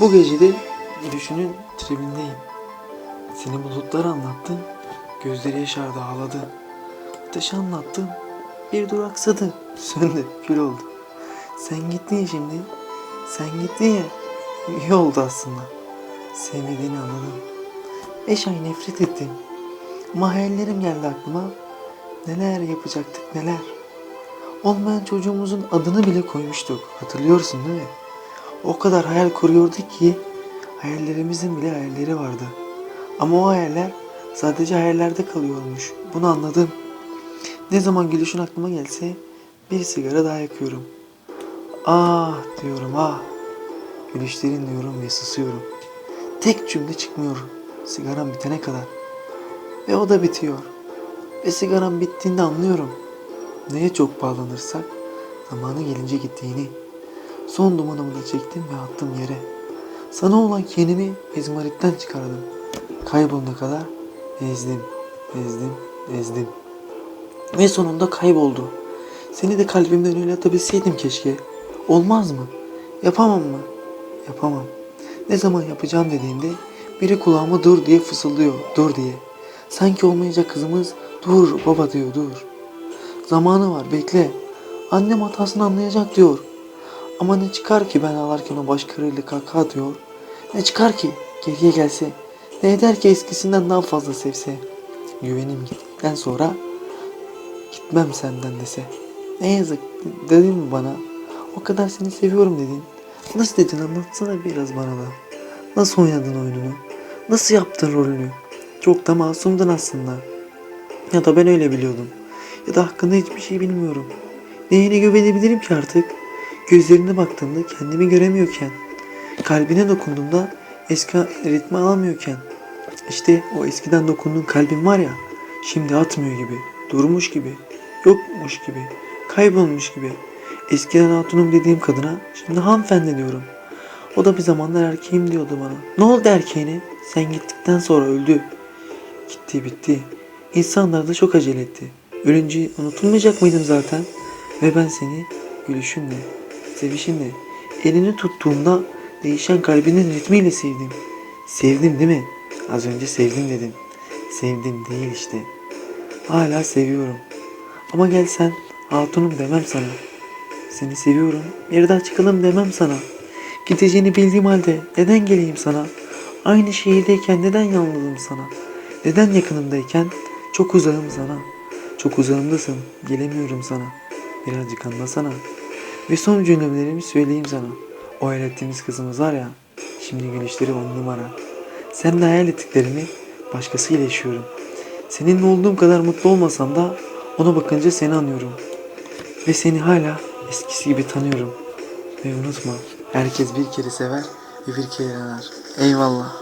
Bu gece de düşünün tribindeyim. Seni bulutlar anlattım. Gözleri yaşardı ağladı. Ateş anlattım. Bir duraksadı. Söndü kül oldu. Sen gittin şimdi. Sen gittin ya. İyi oldu aslında. Sevmediğini anladım. Beş ay nefret ettim. Ama hayallerim geldi aklıma. Neler yapacaktık neler. Olmayan çocuğumuzun adını bile koymuştuk. Hatırlıyorsun değil mi? O kadar hayal kuruyorduk ki hayallerimizin bile hayalleri vardı. Ama o hayaller sadece hayallerde kalıyormuş. Bunu anladım. Ne zaman gülüşün aklıma gelse bir sigara daha yakıyorum. Ah diyorum ah. Gülüşlerin diyorum ve susuyorum. Tek cümle çıkmıyor sigaram bitene kadar. Ve o da bitiyor. Ve sigaram bittiğinde anlıyorum. Neye çok bağlanırsak zamanı gelince gittiğini. Son dumanımı da çektim ve attım yere. Sana olan kinimi izmaritten çıkardım. Kaybolana kadar ezdim, ezdim, ezdim. Ve sonunda kayboldu. Seni de kalbimden öyle atabilseydim keşke. Olmaz mı? Yapamam mı? Yapamam. Ne zaman yapacağım dediğinde biri kulağıma dur diye fısıldıyor, dur diye. Sanki olmayacak kızımız dur baba diyor, dur. Zamanı var, bekle. Annem hatasını anlayacak diyor. Ama ne çıkar ki ben ağlarken o başkalarıyla kaka diyor. Ne çıkar ki geriye gelse. Ne eder ki eskisinden daha fazla sevse. Güvenim gittikten sonra gitmem senden dese. Ne yazık dedin mi bana? O kadar seni seviyorum dedin. Nasıl dedin anlatsana biraz bana da. Nasıl oynadın oyununu? Nasıl yaptın rolünü? Çok da masumdun aslında. Ya da ben öyle biliyordum. Ya da hakkında hiçbir şey bilmiyorum. Neyine güvenebilirim ki artık? Gözlerine baktığımda kendimi göremiyorken, kalbine dokunduğumda eski ritmi alamıyorken, işte o eskiden dokunduğum kalbim var ya, şimdi atmıyor gibi, durmuş gibi, yokmuş gibi, kaybolmuş gibi. Eskiden hatunum dediğim kadına şimdi hanımefendi diyorum. O da bir zamanlar erkeğim diyordu bana. Ne oldu erkeğine? Sen gittikten sonra öldü. Gitti bitti. İnsanlar da çok acele etti. Ölünce unutulmayacak mıydım zaten? Ve ben seni gülüşünle, sevişinle, elini tuttuğumda değişen kalbinin ritmiyle sevdim. Sevdim değil mi? Az önce sevdim dedim. Sevdim değil işte. Hala seviyorum. Ama gel sen hatunum demem sana. Seni seviyorum. Bir daha çıkalım demem sana. Gideceğini bildiğim halde neden geleyim sana? Aynı şehirdeyken neden yalnızım sana? Neden yakınımdayken çok uzağım sana? Çok uzağımdasın. Gelemiyorum sana. Birazcık anlasana. Ve son cümlelerimi söyleyeyim sana. O hayal ettiğimiz kızımız var ya. Şimdi gülüşleri on numara. Sen hayal ettiklerimi başkasıyla yaşıyorum. Seninle olduğum kadar mutlu olmasam da ona bakınca seni anıyorum. Ve seni hala eskisi gibi tanıyorum. Ve unutma herkes bir kere sever ve bir kere yanar. Eyvallah.